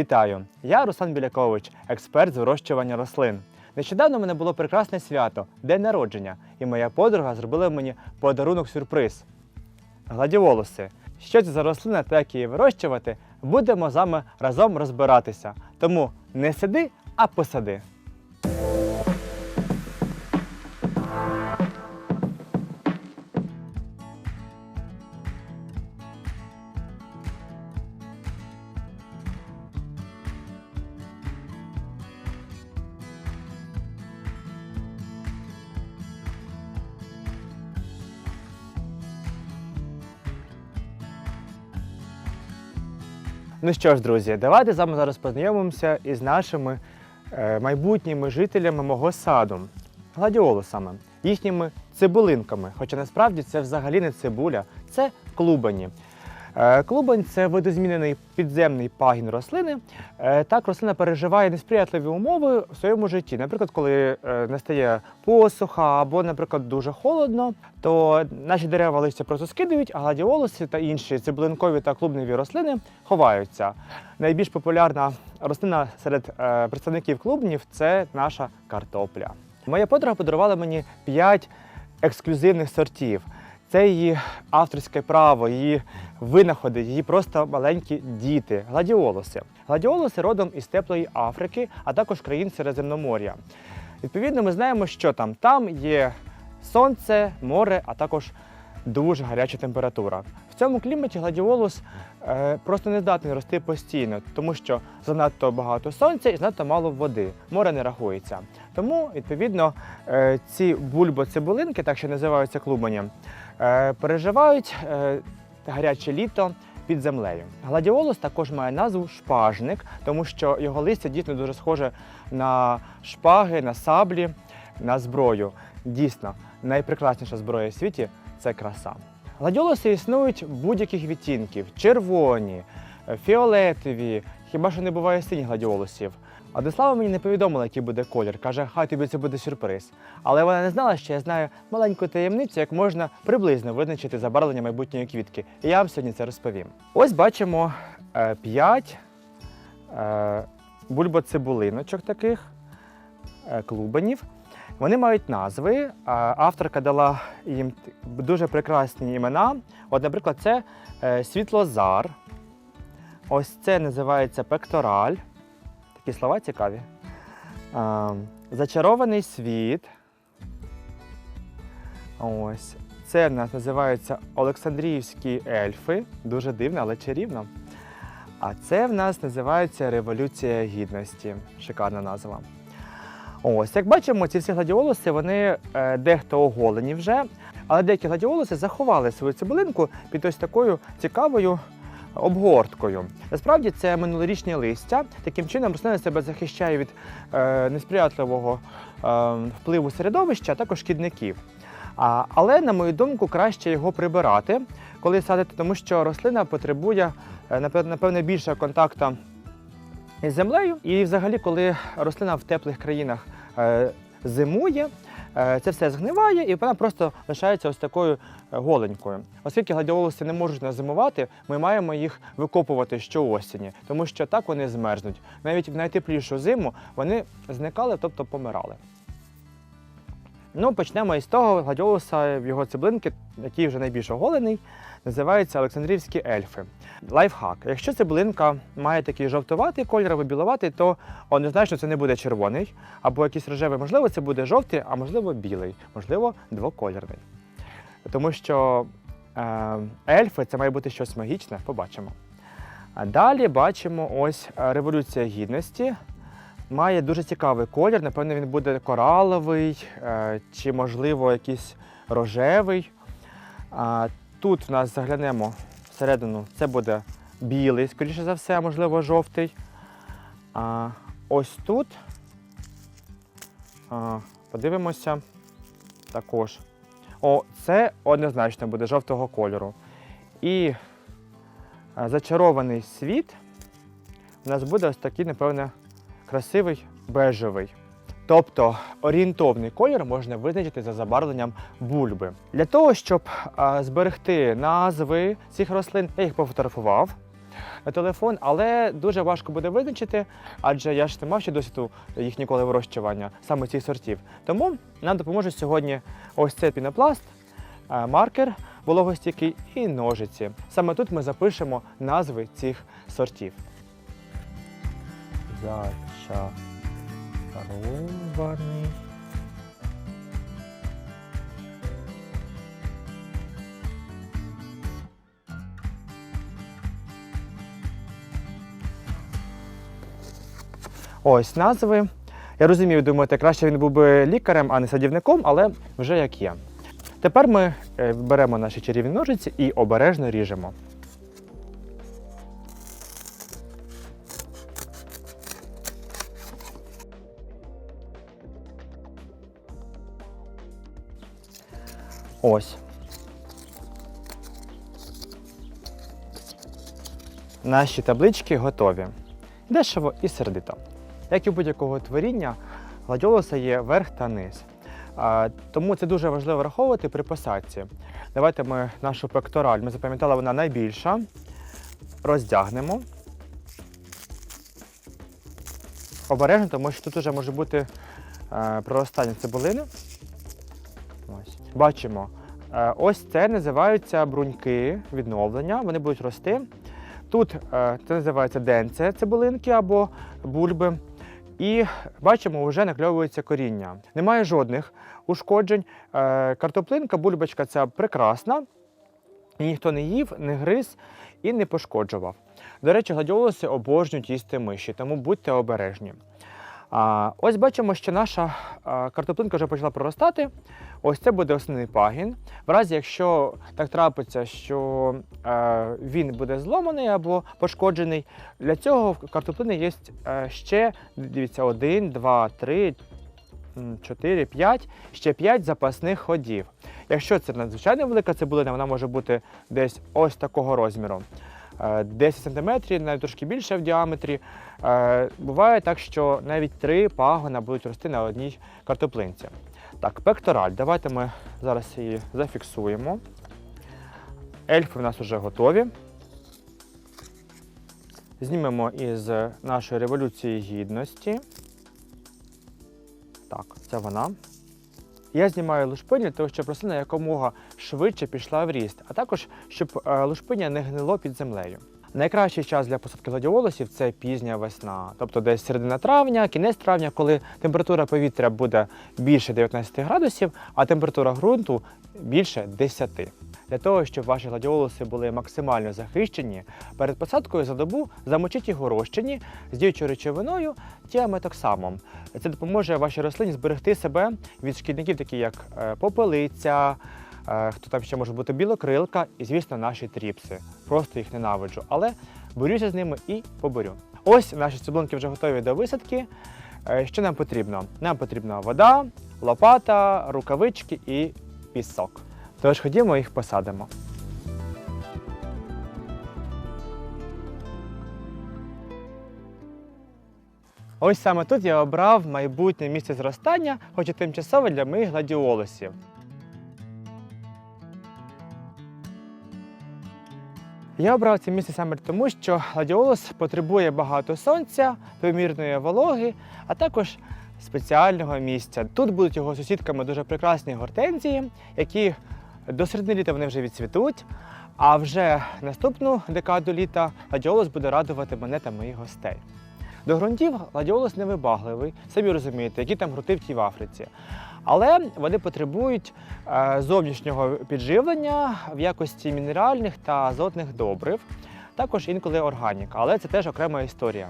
Вітаю! Я Руслан Білякович, експерт з вирощування рослин. Нещодавно в мене було прекрасне свято, день народження, і моя подруга зробила мені подарунок-сюрприз. Гладіолуси. Що це за рослина та як її вирощувати, будемо з вами разом розбиратися. Тому не сиди, а посади. Ну що ж, друзі, давайте з вами зараз познайомимося із нашими е, майбутніми жителями мого саду, гладіолусами, їхніми цибулинками. Хоча насправді це взагалі не цибуля, це клубані. Е, Клубань це видозмінений підземний пагін рослини. Е, Так рослина переживає несприятливі умови в своєму житті. Наприклад, коли е, настає посуха або, наприклад, дуже холодно, то наші дерева листя просто скидають, а гладіолуси та інші цибулинкові та клубневі рослини ховаються. Найбільш популярна рослина серед представників клубнів це наша картопля. Моя подруга подарувала мені 5 ексклюзивних сортів. Це її авторське право, її винаходи, її просто маленькі діти, гладіолуси. Гладіолуси родом із теплої Африки, а також країн Середземномор'я. Відповідно, ми знаємо, що там. Там є сонце, море, а також дуже гаряча температура. В цьому кліматі гладіолус е, просто не здатний рости постійно, тому що занадто багато сонця і занадто мало води. Море не рахується. Тому, відповідно, е, ці бульбоцибулинки, так що називаються клубаням, е, переживають е, гаряче літо під землею. Гладіолус також має назву шпажник, тому що його листя дійсно дуже схоже на шпаги, на саблі, на зброю. Дійсно, найпрекрасніша зброя в світі це краса. Гладіолуси існують будь-яких відтінків: червоні, е, фіолетові, хіба що не буває синіх гладіолусів. Адислава мені не повідомила, який буде колір. Каже, хай тобі це буде сюрприз. Але вона не знала, що я знаю маленьку таємницю, як можна приблизно визначити забарвлення майбутньої квітки. І я вам сьогодні це розповім. Ось бачимо 5 бульбоцибулиночок таких е, клубанів. Вони мають назви. Авторка дала їм дуже прекрасні імена. От, наприклад, це е, світлозар. Ось це називається пектораль. Такі слова цікаві. А, Зачарований світ. Ось. Це в нас називаються Олександріївські ельфи. Дуже дивно, але чарівно. А це в нас називається Революція Гідності. Шикарна назва. Ось, як бачимо, ці всі гладіолуси, вони е, дехто оголені вже, але деякі гладіолуси заховали свою цибулинку під ось такою цікавою обгорткою. Насправді це минулорічні листя. Таким чином рослина себе захищає від е, несприятливого е, впливу середовища, а також шкідників. Але, на мою думку, краще його прибирати, коли садити, тому що рослина потребує е, напевне більше контакту із землею. І взагалі, коли рослина в теплих країнах зимує, це все згниває і вона просто лишається ось такою е, голенькою. Оскільки гладіолуси не можуть назимувати, ми маємо їх викопувати щоосені, тому що так вони змерзнуть. Навіть в найтеплішу зиму вони зникали, тобто помирали. Ну, почнемо із того гладіолуса, його цеблинки, який вже найбільш оголений, називаються Олександрівські ельфи. Лайфхак. Якщо цибулинка має такий жовтуватий колір або біловатий, то однозначно це не буде червоний або якийсь рожевий. Можливо, це буде жовтий, а можливо білий, можливо, двокольорний. Тому що е, ельфи це має бути щось магічне, побачимо. А далі бачимо ось е, Революція Гідності. Має дуже цікавий колір. Напевно, він буде кораловий е, чи, можливо, якийсь рожевий. Тут в нас заглянемо всередину, це буде білий, скоріше за все, можливо, жовтий. А, ось тут а, подивимося також. О, це однозначно буде жовтого кольору. І зачарований світ у нас буде ось такий, напевне, красивий бежевий. Тобто орієнтовний колір можна визначити за забарвленням бульби. Для того, щоб зберегти назви цих рослин, я їх пофотографував. на телефон, але дуже важко буде визначити, адже я ж не мав ще досвіду їх ніколи вирощування, саме цих сортів. Тому нам допоможе сьогодні ось цей пінопласт, маркер вологостійкий і ножиці. Саме тут ми запишемо назви цих сортів. Зачарований. Ось назви. Я розумію, думаєте, краще він був би лікарем, а не садівником, але вже як є. Тепер ми е, беремо наші чарівні ножиці і обережно ріжемо. Ось. Наші таблички готові. Дешево і сердито. Як і будь-якого творіння, гладіолуса є верх та низ. Тому це дуже важливо враховувати при посадці. Давайте ми нашу пектораль, ми запам'ятали, вона найбільша. Роздягнемо. Обережно, тому що тут вже може бути е, проростання цибулини. Бачимо. Е, ось це називаються бруньки відновлення, вони будуть рости. Тут е, це називається денце цибулинки або бульби. І бачимо, вже накльовується коріння. Немає жодних ушкоджень. Е, Картоплинка, бульбочка ця прекрасна. Ніхто не їв, не гриз і не пошкоджував. До речі, гладіолуси обожнюють їсти миші, тому будьте обережні. Ось бачимо, що наша картоплинка вже почала проростати. Ось це буде основний пагін. В разі, якщо так трапиться, що е, він буде зломаний або пошкоджений, для цього в картоплини є е, ще дивіться, 1, 2, 3, 4, 5, ще 5 запасних ходів. Якщо це надзвичайно велика цибулина, вона може бути десь ось такого розміру. Е, 10 см, навіть трошки більше в діаметрі. Е, Буває так, що навіть три пагона будуть рости на одній картоплинці. Так, пектораль. Давайте ми зараз її зафіксуємо. Ельфи в нас вже готові. Знімемо із нашої революції гідності. Так, це вона. Я знімаю лушпині для того, щоб рослина якомога швидше пішла в ріст, а також щоб е, лушпиня не гнило під землею. Найкращий час для посадки гладіолусів це пізня весна, тобто десь середина травня, кінець травня, коли температура повітря буде більше 19 градусів, а температура ґрунту більше 10. Для того, щоб ваші гладіолуси були максимально захищені, перед посадкою за добу замочіть їх у розчині з діючою речовиною тіаметоксамом. Це допоможе вашій рослині зберегти себе від шкідників, такі як е, попелиця, е, хто там ще може бути білокрилка і, звісно, наші тріпси. Просто їх ненавиджу, але борюся з ними і поборю. Ось наші цибулинки вже готові до висадки. Е, Що нам потрібно? Нам потрібна вода, лопата, рукавички і пісок. Тож ходімо їх посадимо. Ось саме тут я обрав майбутнє місце зростання, хоч і тимчасове для моїх гладіолусів. Я обрав це місце саме тому, що гладіолус потребує багато сонця, помірної вологи, а також спеціального місця. Тут будуть його сусідками дуже прекрасні гортензії, які до середини літа вони вже відцвітуть. А вже наступну декаду літа гладіолус буде радувати мене та моїх гостей. До ґрунтів гладіолус невибагливий, самі розумієте, які там ґрунти в тій в Африці. Але вони потребують е, зовнішнього підживлення в якості мінеральних та азотних добрив, також інколи органіка, але це теж окрема історія.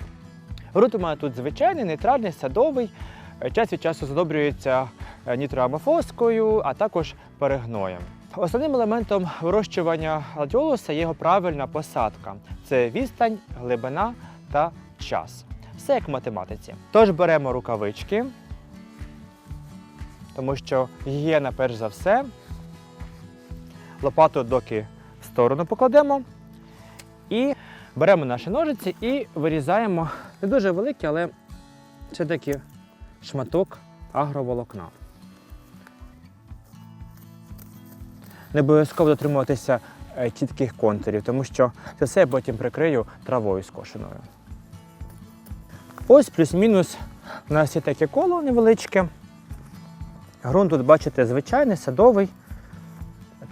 Ґрунт у мене тут звичайний, нейтральний, садовий, е, час від часу задобрюється е, нітроамофоскою, а також перегноєм. Основним елементом вирощування гладіолуса є його правильна посадка. Це відстань, глибина та час. Все як в математиці. Тож беремо рукавички, тому що гігієна перш за все. Лопату доки в сторону покладемо. І беремо наші ножиці і вирізаємо не дуже великий, але все-таки шматок агроволокна. Не обов'язково дотримуватися е, чітких контурів, тому що це все я потім прикрию травою скошеною. Ось плюс-мінус у нас є таке коло невеличке. Грунт тут, бачите, звичайний, садовий,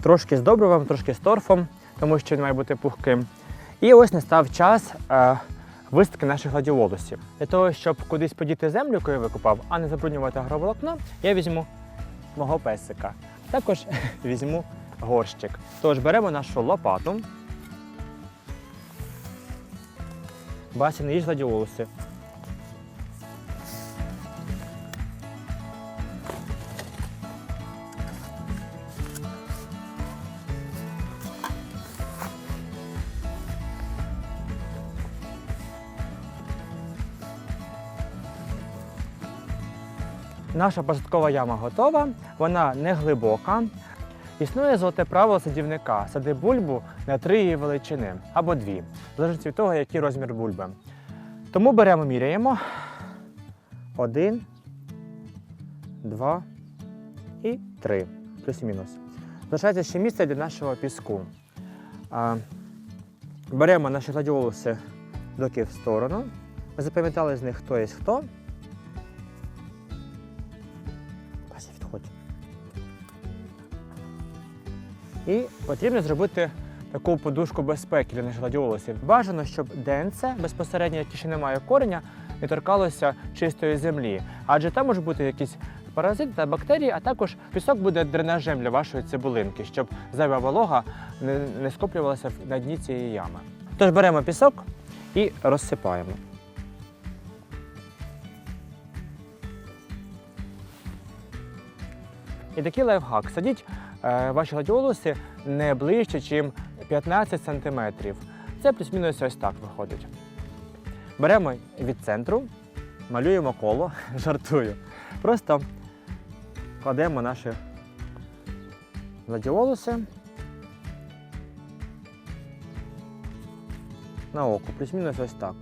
трошки з добривом, трошки з торфом, тому що він має бути пухким. І ось настав час е, висадки наших гладіолусів. Для того, щоб кудись подіти землю, яку я викопав, а не забруднювати агроволокно, я візьму мого песика. Також візьму горщик. Тож беремо нашу лопату. Бася, не їж гладіолуси. Наша посадкова яма готова, вона не глибока. Існує золоте правило садівника сади бульбу на три її величини або дві, в залежності від того, який розмір бульби. Тому беремо, міряємо. Один, два і три. Плюс-мінус. Залишається ще місце для нашого піску. Беремо наші гладіолуси доки в сторону. Ми запам'ятали з них, хто є хто. І потрібно зробити таку подушку безпеки для наших гладіолусів. Бажано, щоб денце безпосередньо, яке ще немає кореня, не торкалося чистої землі. Адже там можуть бути якісь паразити та бактерії, а також пісок буде дренажем для вашої цибулинки, щоб зайва волога не, не скоплювалася на дні цієї ями. Тож беремо пісок і розсипаємо. І такий лайфхак. Садіть ваші гладіолуси не ближче, ніж 15 см. Це плюс-мінус ось так виходить. Беремо від центру, малюємо коло, жартую. Просто кладемо наші гладіолуси на око, плюс-мінус ось так.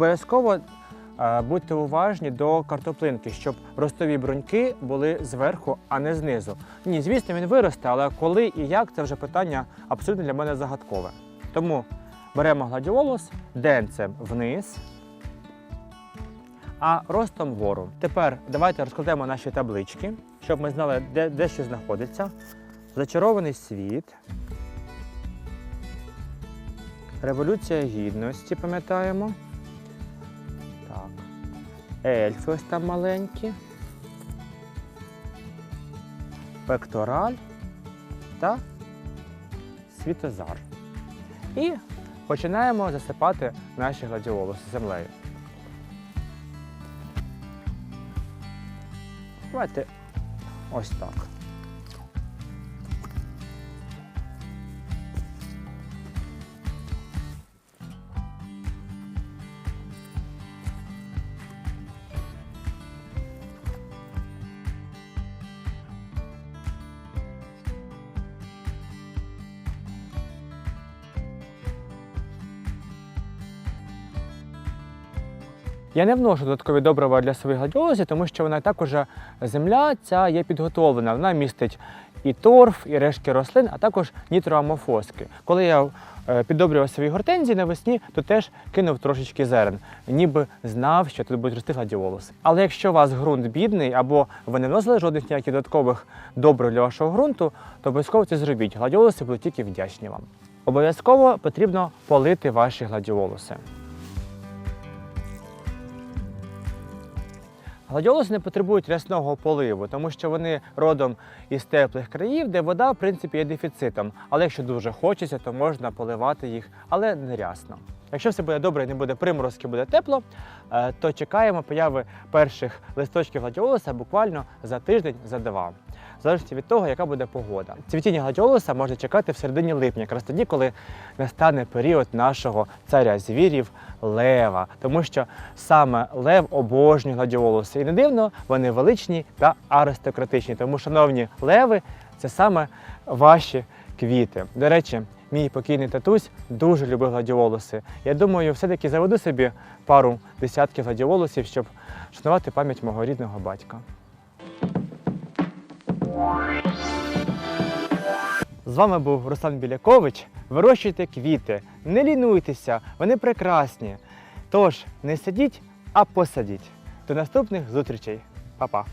Обов'язково е, будьте уважні до картоплинки, щоб ростові бруньки були зверху, а не знизу. Ні, звісно, він виросте, але коли і як це вже питання абсолютно для мене загадкове. Тому беремо гладіолус денцем вниз, а ростом вгору. Тепер давайте розкладемо наші таблички, щоб ми знали, де, де що знаходиться. Зачарований світ. Революція гідності, пам'ятаємо. Ельфи ось там маленькі. Пектораль та світозар. І починаємо засипати наші гладіолуси землею. Давайте ось так. Я не вношу додаткові добрива для своїх гладіолусів, тому що вона також земля ця є підготовлена. Вона містить і торф, і рештки рослин, а також нітроамофоски. Коли я е, піддобрював свої гортензії навесні, то теж кинув трошечки зерен, ніби знав, що тут будуть рости гладіолуси. Але якщо у вас ґрунт бідний або ви не вносили жодних ніяких додаткових добрив для вашого ґрунту, то обов'язково це зробіть. Гладіолуси будуть тільки вдячні вам. Обов'язково потрібно полити ваші гладіолуси. Гладіолуси не потребують рясного поливу, тому що вони родом із теплих країв, де вода, в принципі, є дефіцитом. Але якщо дуже хочеться, то можна поливати їх, але не рясно. Якщо все буде добре і не буде приморозки, буде тепло, е, то чекаємо появи перших листочків гладіолуса буквально за тиждень, за два. В залежності від того, яка буде погода. Цвітіння гладіолуса можна чекати в середині липня, якраз тоді, коли настане період нашого царя звірів лева, тому що саме лев обожнює гладіолуси. І не дивно, вони величні та аристократичні. Тому, шановні леви, це саме ваші квіти. До речі, Мій покійний татусь дуже любив гладіолуси. Я думаю, все-таки заведу собі пару десятків гладіолусів, щоб шанувати пам'ять мого рідного батька. З вами був Руслан Білякович. Вирощуйте квіти, не лінуйтеся, вони прекрасні. Тож не сидіть, а посадіть. До наступних зустрічей. Па-па!